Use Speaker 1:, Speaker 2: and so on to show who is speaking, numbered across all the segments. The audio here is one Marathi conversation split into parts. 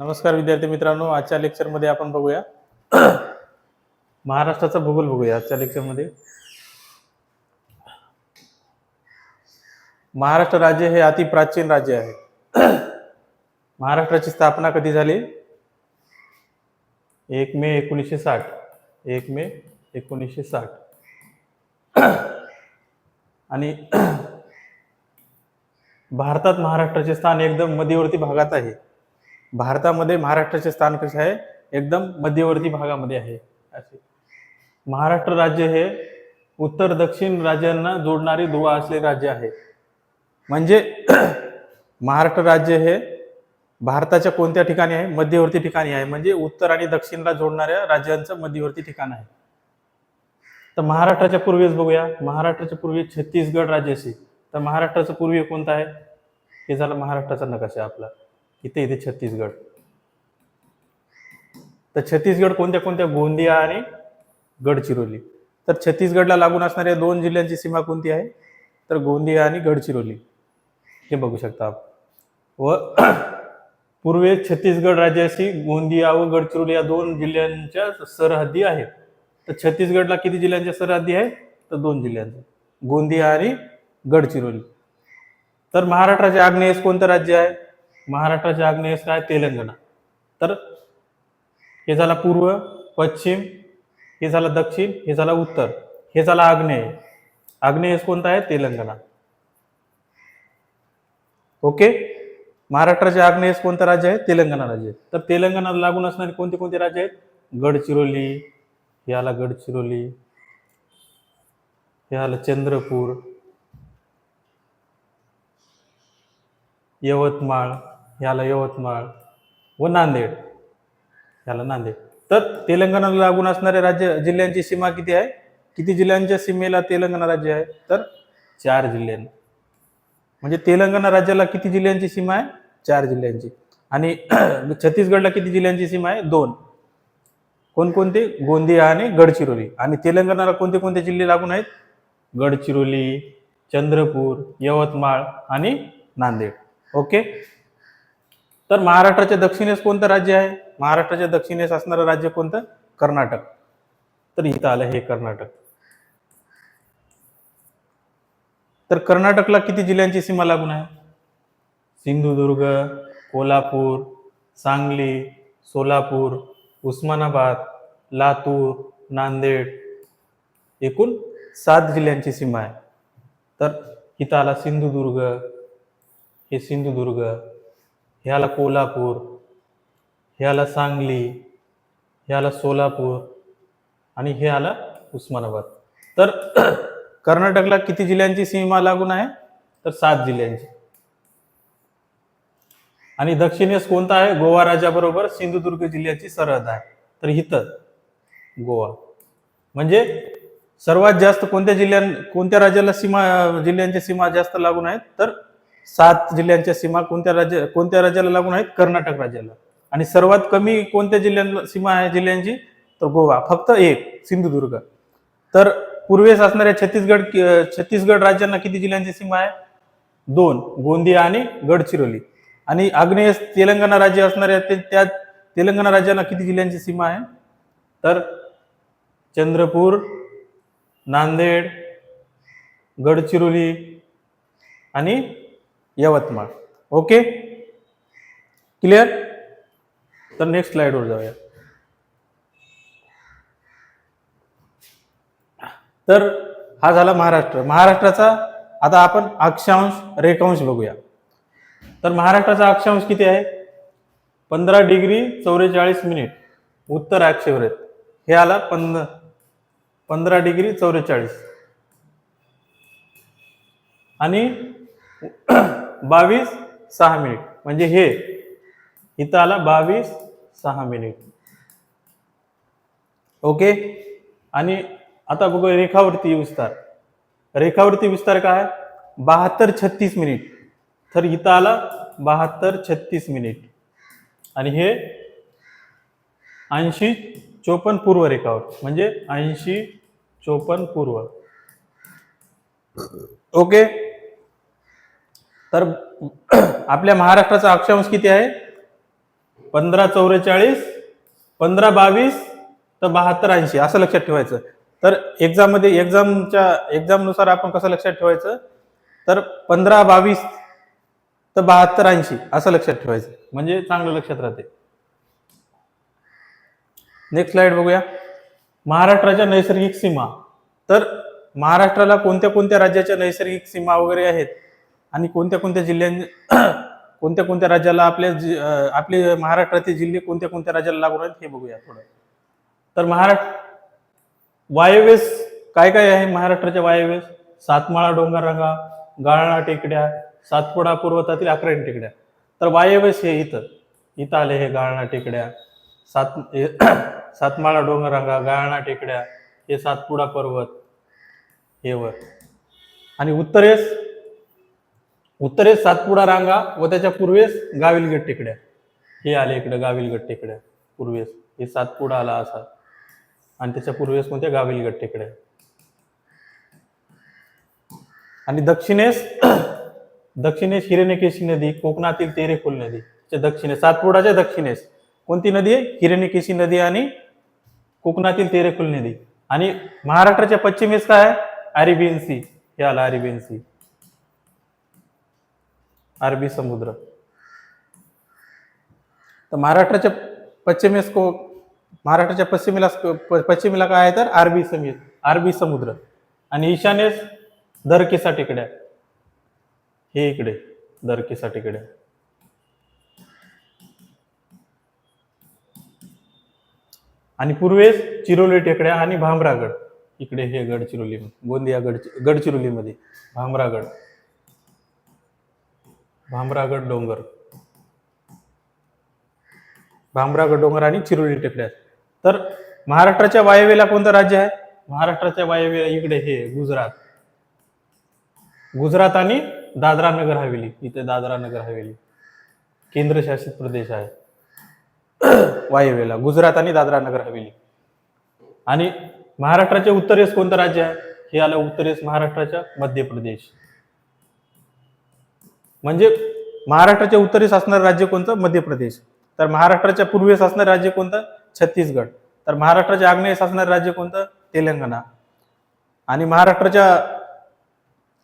Speaker 1: नमस्कार विद्यार्थी मित्रांनो आजच्या लेक्चरमध्ये आपण बघूया. महाराष्ट्राचा भूगोल बघूया आजच्या लेक्चरमध्ये महाराष्ट्र राज्य हे अति प्राचीन राज्य आहे. महाराष्ट्राची स्थापना कधी झाली? एक मे एकोणीसशे साठ. एक मे एकोणीसशे साठ. आणि भारतात महाराष्ट्राचे स्थान एकदम मध्यवर्ती भागात आहे. भारतामध्ये महाराष्ट्राचे स्थान कसे आहे? एकदम मध्यवर्ती भागामध्ये आहे. असे. महाराष्ट्र राज्य हे उत्तर दक्षिण राज्यांना जोडणारी दुवा असले राज्य आहे. म्हणजे महाराष्ट्र राज्य हे भारताच्या कोणत्या ठिकाणी आहे? मध्यवर्ती ठिकाणी आहे. म्हणजे उत्तर आणि दक्षिणला जोडणाऱ्या राज्यांचं मध्यवर्ती ठिकाण आहे. तर महाराष्ट्राच्या पूर्वेस बघूया. महाराष्ट्राच्या पूर्वी छत्तीसगड राज्याशी तर महाराष्ट्राचं पूर्वी कोणतं आहे? हे झालं महाराष्ट्राचा नकाशा आपला. इथे इथे छत्तीसगड. तर छत्तीसगड कोणत्या कोणत्या गोंदिया आणि गडचिरोली? तर छत्तीसगडला लागून असणाऱ्या दोन जिल्ह्यांची सीमा कोणती आहे? तर गोंदिया आणि गडचिरोली. हे बघू शकता आपण व पूर्वेस छत्तीसगड राज्याशी गोंदिया व गडचिरोली या दोन जिल्ह्यांच्या सरहद्दी आहेत. तर छत्तीसगडला किती जिल्ह्यांच्या सरहद्दी आहे तर दोन जिल्ह्यांच्या. गोंदिया आणि गडचिरोली. तर महाराष्ट्राचे आग्नेयस कोणतं राज्य आहे? महाराष्ट्राचे आग्नेयस काय तेलंगणा. तर हे झाला पूर्व पश्चिम हे झालं दक्षिण हे झालं उत्तर हे झाला आग्नेय. आग्नेयस कोणता आहे? तेलंगणा. ओके? महाराष्ट्राचे आग्नेयस कोणतं राज्य आहे? तेलंगणा राज्य आहे. तर तेलंगणाला लागून असणारे कोणते कोणते राज्य आहेत? गडचिरोली हे आला गडचिरोली हे आलं चंद्रपूर यवतमाळ ह्याला यवतमाळ व नांदेड. ह्याला नांदेड. तर तेलंगणाला लागून असणाऱ्या राज्य जिल्ह्यांची सीमा किती आहे? किती जिल्ह्यांच्या सीमेला तेलंगणा राज्य आहे? तर चार जिल्ह्यांनी. म्हणजे तेलंगणा राज्याला किती जिल्ह्यांची सीमा आहे? चार जिल्ह्यांची. आणि छत्तीसगडला किती जिल्ह्यांची सीमा आहे? दोन. कोणकोणते? गोंदिया आणि गडचिरोली. आणि तेलंगणाला कोणते कोणते जिल्हे लागून आहेत? गडचिरोली चंद्रपूर यवतमाळ आणि नांदेड. ओके? तर महाराष्ट्राच्या दक्षिणेस कोणतं राज्य आहे? महाराष्ट्राच्या दक्षिणेस असणारं राज्य कोणतं? कर्नाटक. तर इथं आलं हे कर्नाटक. तर कर्नाटकला किती जिल्ह्यांची सीमा लागून आहे? सिंधुदुर्ग कोल्हापूर सांगली सोलापूर उस्मानाबाद लातूर नांदेड. एकूण सात जिल्ह्यांची सीमा आहे. तर इथं आला सिंधुदुर्ग. हे सिंधुदुर्ग. ह्याला आला कोल्हापूर ह्याला सांगली ह्याला सोलापूर आणि हे आलं उस्मानाबाद. तर कर्नाटकला किती जिल्ह्यांची सीमा लागून आहे? तर सात जिल्ह्यांची. आणि दक्षिणेस कोणता आहे? गोवा राज्याबरोबर सिंधुदुर्ग जिल्ह्याची सरहद आहे. तर हिथं गोवा. म्हणजे सर्वात जास्त कोणत्या जिल्ह्यां कोणत्या राज्याला सीमा जिल्ह्यांच्या सीमा जास्त लागून आहेत? तर सात जिल्ह्यांच्या सीमा कोणत्या राज्य कोणत्या राज्याला लागून आहेत? कर्नाटक राज्याला. आणि सर्वात कमी कोणत्या जिल्ह्यांना सीमा आहे जिल्ह्यांची? तर गोवा. फक्त एक सिंधुदुर्ग. तर पूर्वेस असणाऱ्या छत्तीसगड छत्तीसगड राज्यांना किती जिल्ह्यांची सीमा आहे? दोन गोंदिया आणि गडचिरोली. आणि आग्नेय तेलंगणा राज्य असणाऱ्या ते त्या तेलंगणा राज्याला किती जिल्ह्यांची सीमा आहे? तर चंद्रपूर नांदेड गडचिरोली आणि यवतमाळ. ओके क्लिअर तर नेक्स्ट स्लाइडवर जाऊया. तर हा झाला महाराष्ट्र. महाराष्ट्राचा आता आपण अक्षांश रेखांश बघूया. तर महाराष्ट्राचा अक्षांश किती आहे? पंधरा डिग्री चौवेचाळीस मिनिट. उत्तर अक्षेवर हे आला पंध पंधरा डिग्री चौवेचाळीस. आणि बावीस सहा मिनिट. म्हणजे हे. इथं आला बावीस सहा मिनिट. ओके? आणि आता बघू रेखावरती विस्तार. रेखावरती विस्तार काय? बहात्तर छत्तीस मिनिट. तर इथं आला बहात्तर छत्तीस मिनिट. आणि हे ऐंशी चोपन्न पूर्व रेखावर. म्हणजे ऐंशी चोपन्न पूर्व. ओके? तर आपल्या महाराष्ट्राचा अक्षांश किती आहे? पंधरा चौवेचाळीस पंधरा बावीस तर बहात्तर ऐंशी असं लक्षात ठेवायचं. तर एक्झाममध्ये एक्झामच्या एक्झामनुसार आपण कसं लक्षात ठेवायचं? तर पंधरा बावीस तर बहात्तर ऐंशी असं लक्षात ठेवायचं. म्हणजे चांगलं लक्षात राहते. नेक्स्ट स्लाइड बघूया. महाराष्ट्राच्या नैसर्गिक सीमा. तर महाराष्ट्राला कोणत्या कोणत्या राज्याच्या नैसर्गिक सीमा वगैरे आहेत? आणि कोणत्या कोणत्या जिल्ह्यां कोणत्या कोणत्या राज्याला आपल्या जि- आपले महाराष्ट्राचे जिल्हे कोणत्या कोणत्या राज्याला लागून आहेत हे बघूया थोडं. तर महाराष्ट्र वायव्येस काय काय आहे महाराष्ट्राच्या वायव्येस? सातमाळा डोंगररांगा गाळणा टेकड्या सातपुडा पर्वतातील अकराणी टेकड्या. तर वायव्येस हे इथं इथं आले हे गाळणा टेकड्या सात सातमाळा डोंगररांगा गाळणा टेकड्या हे सातपुडा पर्वत हे वर. आणि उत्तरेस उत्तरेस सातपुडा रांगा व त्याच्या पूर्वेस गाविलगड टेकड्या. हे आले इकडे गाविलगड टेकड्या. पूर्वेस. हे सातपुडा आला असा. आणि त्याच्या पूर्वेस कोणत्या? गाविलगड टेकड्या. आणि दक्षिणेस दक्षिणेस हिरण्यकेशी नदी कोकणातील तेरेखोल नदी. दक्षिणेस सातपुडाच्या दक्षिणेस कोणती नदी आहे? हिरण्यकेशी नदी आणि कोकणातील तेरेखोल नदी. आणि महाराष्ट्राच्या पश्चिमेस काय आहे? अरेबियन सी हे आला अरेबियन सी अरबी समुद्र. तर महाराष्ट्राच्या पश्चिमेस को महाराष्ट्राच्या पश्चिमेला पश्चिमेला काय आहे तर अरबी समी अरबी समुद्र. आणि ईशान्येस दरकेसा टेकड्या हे इकडे दरकेसा टेकड्या आणि पूर्वेस चिरोली टेकड्या आणि भामरागड. इकडे हे गडचिरोली गोंदिया गड गडचिरोलीमध्ये भामरागड. भामरागड डोंगर. भामरागड डोंगर आणि चिरोली टेकड्या. तर महाराष्ट्राच्या वायव्येला कोणतं राज्य आहे? महाराष्ट्राच्या वायव्येला इकडे हे गुजरात. गुजरात आणि दादरा नगर हवेली. इथे दादरा नगर हवेली. केंद्रशासित प्रदेश आहे. वायव्येला. गुजरात आणि दादरा नगर हवेली. आणि महाराष्ट्राच्या उत्तरेस कोणतं राज्य आहे? हे आलं उत्तरेस महाराष्ट्राच्या मध्य प्रदेश. म्हणजे महाराष्ट्राच्या उत्तरेस असणारं राज्य कोणतं? मध्य प्रदेश तर महाराष्ट्राच्या पूर्वेस असणारं राज्य कोणतं? छत्तीसगड. तर महाराष्ट्राच्या आग्नेयेस असणारं राज्य कोणतं? तेलंगणा. आणि महाराष्ट्राच्या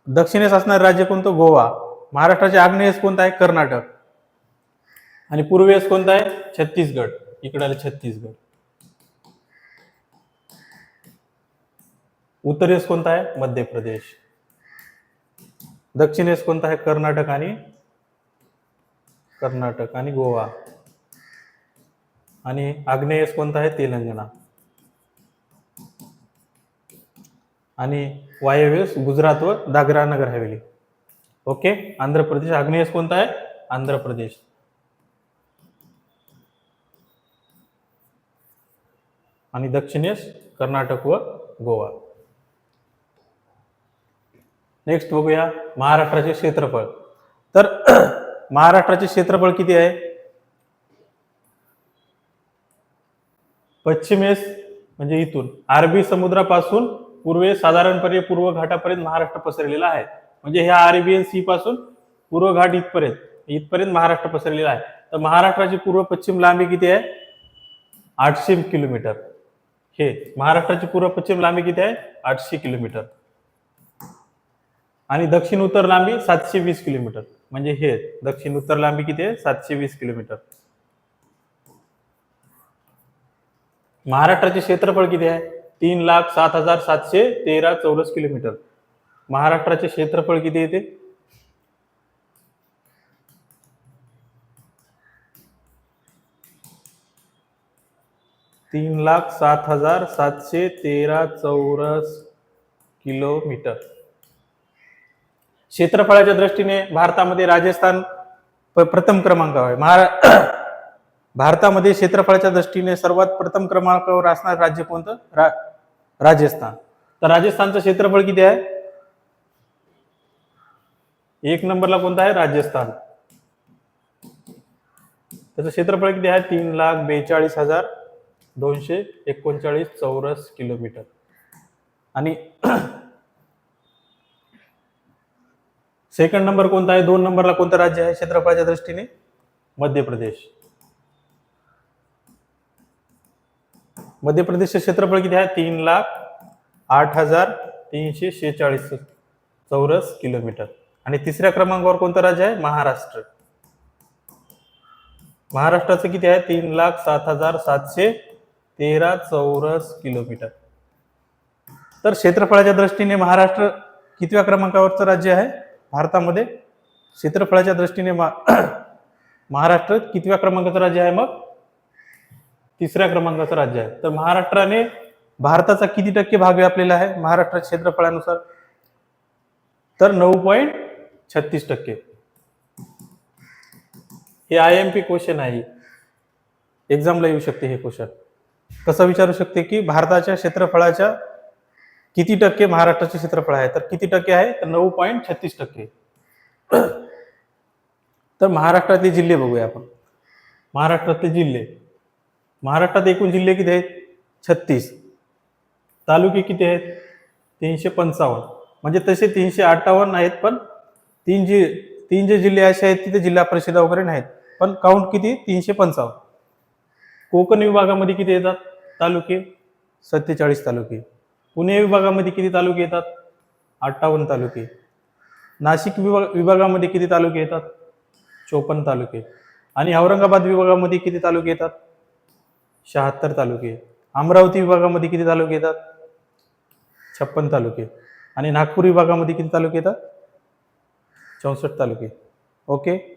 Speaker 1: दक्षिणेस असणारं राज्य कोणतं? गोवा. महाराष्ट्राच्या आग्नेयेस कोणतं आहे? कर्नाटक. आणि पूर्वेस कोणतं आहे? छत्तीसगड. इकडे आलं छत्तीसगड. उत्तरेस कोणता आहे? मध्य प्रदेश दक्षिणेस कोणता आहे? कर्नाटक आणि कर्नाटक आणि गोवा. आणि आग्नेयेस कोणता आहे? तेलंगणा. आणि वायव्येस गुजरात व दादरा नगर हवेली. ओके? आंध्र प्रदेश. आग्नेयेस कोणता आहे? आंध्र प्रदेश. आणि दक्षिणेस कर्नाटक व गोवा. नेक्स्ट बघूया महाराष्ट्राचे क्षेत्रफळ. तर महाराष्ट्राचे क्षेत्रफळ किती आहे? पश्चिमेस म्हणजे इथून. अरबी समुद्रापासून पूर्वेस साधारणपणे पूर्व घाटापर्यंत महाराष्ट्र पसरलेला आहे. म्हणजे ह्या अरेबियन सी पासून पूर्व घाट इथपर्यंत इथपर्यंत महाराष्ट्र पसरलेला आहे. तर महाराष्ट्राची पूर्व पश्चिम लांबी किती आहे? आठशे किलोमीटर. हे महाराष्ट्राची पूर्व पश्चिम लांबी किती आहे? आठशे किलोमीटर. आणि दक्षिण उत्तर लांबी सातशे वीस किलोमीटर. म्हणजे हे दक्षिण उत्तर लांबी किती आहे? सातशे वीस किलोमीटर. महाराष्ट्राचे क्षेत्रफळ किती आहे? तीन लाख सात हजार सातशे तेरा चौरस किलोमीटर. महाराष्ट्राचे क्षेत्रफळ किती येते? तीन लाख सात हजार सातशे तेरा चौरस किलोमीटर. क्षेत्रफळाच्या दृष्टीने भारतामध्ये राजस्थान प- प्रथम क्रमांकावर आहे. महारा भारतामध्ये क्षेत्रफळाच्या दृष्टीने सर्वात प्रथम क्रमांकावर असणार राज्य कोणतं? रा राजस्थान. तर राजस्थानचं क्षेत्रफळ किती आहे? एक नंबरला कोणता आहे? राजस्थान. त्याचं क्षेत्रफळ किती आहे? तीन लाख बेचाळीस हजार दोनशे एकोणचाळीस चौरस किलोमीटर. आणि सेकंड नंबर कोणता आहे? दोन नंबरला कोणतं राज्य आहे क्षेत्रफळाच्या दृष्टीने? मध्य प्रदेश. मध्य प्रदेशचे क्षेत्रफळ किती आहे? तीन लाख आठ हजार तीनशे शेहेचाळीस चौरस किलोमीटर. आणि तिसऱ्या क्रमांकावर कोणतं राज्य आहे? महाराष्ट्र. महाराष्ट्राचं किती आहे? तीन लाख सात हजार सातशे तेरा चौरस किलोमीटर. तर क्षेत्रफळाच्या दृष्टीने महाराष्ट्र कितव्या क्रमांकावरचं राज्य आहे? भारतामध्ये क्षेत्रफळाच्या दृष्टीने मा महाराष्ट्र कितव्या क्रमांकाचं राज्य आहे मग? तिसऱ्या क्रमांकाचं राज्य आहे. तर महाराष्ट्राने भारताचा किती टक्के भाग व्यापलेला आहे? महाराष्ट्र क्षेत्रफळानुसार. तर नऊ पॉईंट छत्तीस टक्के. हे आय एम पी क्वेश्चन आहे. एक्झामला येऊ शकते हे क्वेश्चन कसं विचारू शकते की भारताच्या क्षेत्रफळाच्या किती टक्के महाराष्ट्राचे क्षेत्रफळ आहे? तर किती टक्के आहे? तर नऊ पॉईंट छत्तीस टक्के. तर महाराष्ट्रातले जिल्हे बघूया आपण. महाराष्ट्रातले जिल्हे. महाराष्ट्रात एकूण जिल्हे किती आहेत? छत्तीस. तालुके किती आहेत? तीनशे पंचावन्न. म्हणजे तसे तीनशे अठ्ठावन्न आहेत पण तीन जी तीन जे जिल्हे असे आहेत तिथे जिल्हा परिषदा वगैरे नाहीत. पण काउंट किती? तीनशे पंचावन्न. कोकण विभागामध्ये किती येतात? तालुके? सत्तेचाळीस तालुके. पुणे विभागामध्ये किती तालुके येतात? अठ्ठावन्न तालुके. नाशिक विभाग विभागामध्ये किती तालुके येतात? चोपन्न तालुके. आणि औरंगाबाद विभागामध्ये किती तालुके येतात? शहात्तर तालुके. अमरावती विभागामध्ये किती तालुके येतात? छप्पन तालुके. आणि नागपूर विभागामध्ये किती तालुके येतात? चौसष्ट तालुके. ओके?